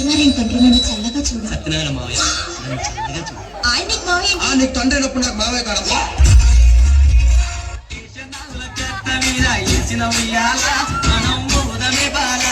సత్యనారాయణ తండ్రి నన్ను చల్లగా చూడు. సత్యనారాయణ మావయ్య. నన్ను చల్లగా చూడు. ఆయన మావయ్య తండ్రి నాకు మావయ్య కాడ మనం బాల